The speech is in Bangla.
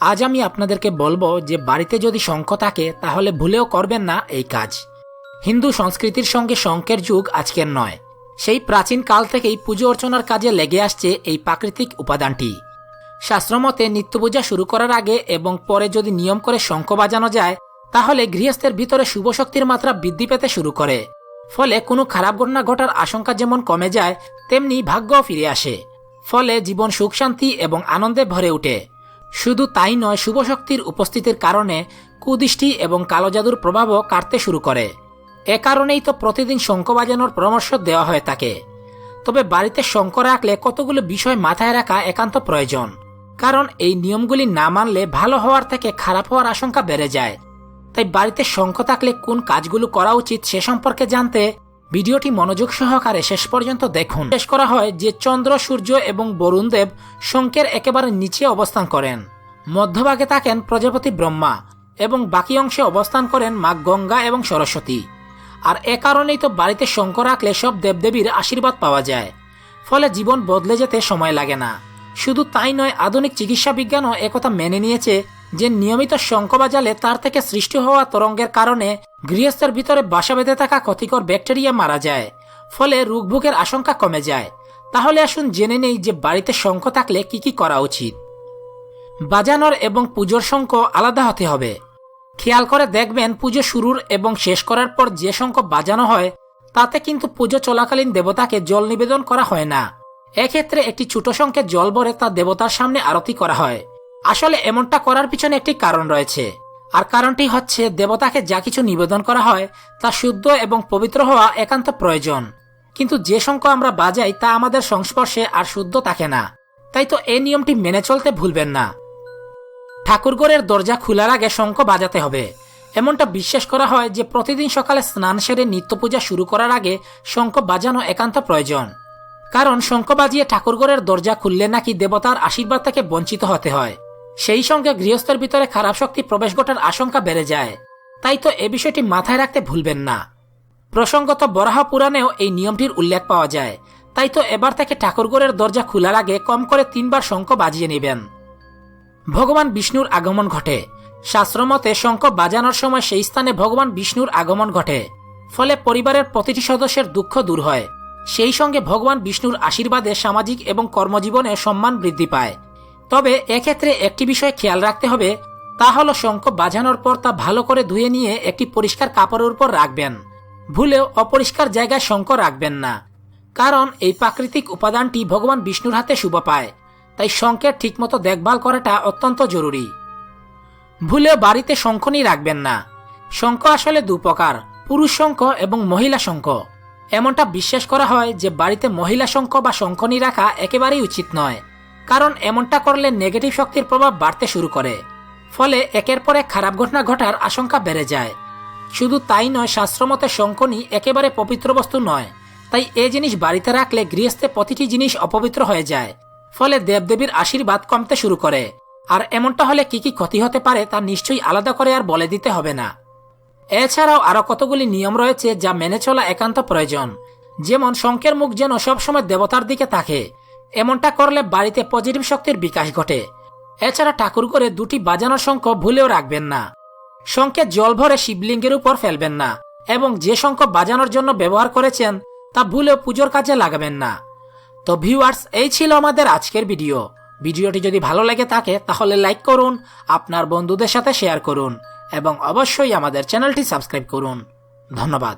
আজ আমি আপনাদেরকে বলব যে বাড়িতে যদি শঙ্খ থাকে, তাহলে ভুলেও করবেন না এই কাজ। হিন্দু সংস্কৃতির সঙ্গে শঙ্কের যুগ আজকের নয়। সেই প্রাচীন কাল থেকেই পুজো অর্চনার কাজে লেগে আসছে এই প্রাকৃতিক উপাদানটি। শাস্ত্রমতে নিত্য পূজা শুরু করার আগে এবং পরে যদি নিয়ম করে শঙ্খ বাজানো যায়, তাহলে গৃহস্থের ভিতরে শুভ শক্তির মাত্রা বৃদ্ধি পেতে শুরু করে। ফলে কোনো খারাপ ঘটনা ঘটার আশঙ্কা যেমন কমে যায়, তেমনি ভাগ্যও ফিরে আসে। ফলে জীবন সুখ শান্তি এবং আনন্দে ভরে ওঠে। শুধু তাই নয় শুভ শক্তির উপস্থিতির কারণে কুদৃষ্টি এবং কালো জাদুর প্রভাবও কাটতে শুরু করে। এ কারণেই তো প্রতিদিন শঙ্খ বাজানোর পরামর্শ দেওয়া হয়ে থাকে। তবে বাড়িতে শঙ্খ রাখলে কতগুলো বিষয় মাথায় রাখা একান্ত প্রয়োজন। কারণ এই নিয়মগুলি না মানলে ভালো হওয়ার থেকে খারাপ হওয়ার আশঙ্কা বেড়ে যায়। তাই বাড়িতে শঙ্খ থাকলে কোন কাজগুলো করা উচিত সে সম্পর্কে জানতে ভিডিওটি মনোযোগ সহকারে শেষ পর্যন্ত দেখুন। শেষ করা হয় যে চন্দ্র, সূর্য এবং বরুণ দেব শঙ্কের একেবারে নিচে অবস্থান করেন। মধ্যভাগে থাকেন প্রজাপতি ব্রহ্মা এবং বাকি অংশে অবস্থান করেন মা গঙ্গা এবং সরস্বতী। আর এ কারণেই তো বাড়িতে শঙ্খ রাখলে সব দেবদেবীর আশীর্বাদ পাওয়া যায়। ফলে জীবন বদলে যেতে সময় লাগে না। শুধু তাই নয়, আধুনিক চিকিৎসা বিজ্ঞানও একথা মেনে নিয়েছে যে নিয়মিত শঙ্খ বাজালে তার থেকে সৃষ্টি হওয়া তরঙ্গের কারণে গৃহস্থের ভিতরে বাসা বেঁধে থাকা ক্ষতিকর ব্যাকটেরিয়া মারা যায়, ফলে রোগভোগের আশঙ্কা কমে যায়। তাহলে আসুন জেনে নেই যে বাড়িতে শঙ্খ থাকলে কি কি করা উচিত। বাজানোর এবং পুজোর শঙ্খ আলাদা হতে হবে। খেয়াল করে দেখবেন পুজো শুরুর এবং শেষ করার পর যে শঙ্খ বাজানো হয়, তাতে কিন্তু পুজো চলাকালীন দেবতাকে জল নিবেদন করা হয় না। এক্ষেত্রে একটি ছোট শঙ্খে জল ভরে তা দেবতার সামনে আরতি করা হয়। আসলে এমনটা করার পিছনে একটি কারণ রয়েছে। আর কারণটি হচ্ছে, দেবতাকে যা কিছু নিবেদন করা হয়, তা শুদ্ধ এবং পবিত্র হওয়া একান্ত প্রয়োজন। কিন্তু যে শঙ্খ আমরা বাজাই, তা আমাদের সংস্পর্শে আর শুদ্ধ থাকে না। তাই তো এই নিয়মটি মেনে চলতে ভুলবেন না। ঠাকুরঘরের দরজা খোলার আগে শঙ্খ বাজাতে হবে। এমনটা বিশ্বাস করা হয় যে, প্রতিদিন সকালে স্নান সেরে নিত্য পূজা শুরু করার আগে শঙ্খ বাজানো একান্ত প্রয়োজন। কারণ শঙ্খ বাজিয়ে ঠাকুরঘরের দরজা খুললে নাকি দেবতার আশীর্বাদ থেকে বঞ্চিত হতে হয়। সেই সঙ্গে গৃহস্থের ভিতরে খারাপ শক্তি প্রবেশ ঘটার আশঙ্কা বেড়ে যায়। তাই তো এ বিষয়টি মাথায় রাখতে ভুলবেন না। প্রসঙ্গত বরাহ পুরাণেও এই নিয়মটির উল্লেখ পাওয়া যায়। তাই তো এবার থেকে ঠাকুরঘরের দরজা খোলার আগে কম করে তিনবার শঙ্খ বাজিয়ে নেবেন। ভগবান বিষ্ণুর আগমন ঘটে। শাস্ত্রমতে শঙ্খ বাজানোর সময় সেই স্থানে ভগবান বিষ্ণুর আগমন ঘটে। ফলে পরিবারের প্রতিটি সদস্যের দুঃখ দূর হয়। সেই সঙ্গে ভগবান বিষ্ণুর আশীর্বাদে সামাজিক এবং কর্মজীবনে সম্মান বৃদ্ধি পায়। তবে এক্ষেত্রে একটি বিষয় খেয়াল রাখতে হবে, তা হলো শঙ্খ বাজানোর পর তা ভালো করে ধুয়ে নিয়ে একটি পরিষ্কার কাপড়ের উপর রাখবেন। ভুলেও অপরিষ্কার জায়গায় শঙ্খ রাখবেন না। কারণ এই প্রাকৃতিক উপাদানটি ভগবান বিষ্ণুর হাতে শুভ পায়, তাই শঙ্খের ঠিকমতো দেখভাল করাটা অত্যন্ত জরুরি। ভুলেও বাড়িতে শঙ্খনি রাখবেন না। শঙ্খ আসলে দু প্রকার পুরুষ শঙ্খ এবং মহিলা শঙ্খ। এমনটা বিশ্বাস করা হয় যে বাড়িতে মহিলা শঙ্খ বা শঙ্খনি রাখা একেবারেই উচিত নয়। কারণ এমনটা করলে নেগেটিভ শক্তির প্রভাব বাড়তে শুরু করে। ফলে একের পর এক খারাপ ঘটনা ঘটার আশঙ্কা বেড়ে যায়। শুধু তাই নয়, শাস্ত্রমতে শঙ্খনি একেবারে পবিত্র বস্তু নয়। তাই এ জিনিস বাড়িতে রাখলে গৃহস্থে প্রতিটি জিনিস অপবিত্র হয়ে যায়। ফলে দেবদেবীর আশীর্বাদ কমতে শুরু করে। আর এমনটা হলে কি কি ক্ষতি হতে পারে তা নিশ্চয়ই আলাদা করে আর বলে দিতে হবে না। এছাড়াও আরও কতগুলি নিয়ম রয়েছে যা মেনে চলা একান্ত প্রয়োজন। যেমন শঙ্কের মুখ যেন সবসময় দেবতার দিকে থাকে। এমনটা করলে বাড়িতে পজিটিভ শক্তির বিকাশ ঘটে। এছাড়া ঠাকুর করে দুটি বাজানোর শঙ্খ ভুলেও রাখবেন না। শঙ্খে জল ভরে শিবলিঙ্গের উপর ফেলবেন না এবং যে শঙ্খ বাজানোর জন্য ব্যবহার করেছেন, তা ভুলেও পুজোর কাজে লাগাবেন না। তো ভিউয়ার্স, এই ছিল আমাদের আজকের ভিডিও। ভিডিওটি যদি ভালো লেগে থাকে, তাহলে লাইক করুন, আপনার বন্ধুদের সাথে শেয়ার করুন এবং অবশ্যই আমাদের চ্যানেলটি সাবস্ক্রাইব করুন। ধন্যবাদ।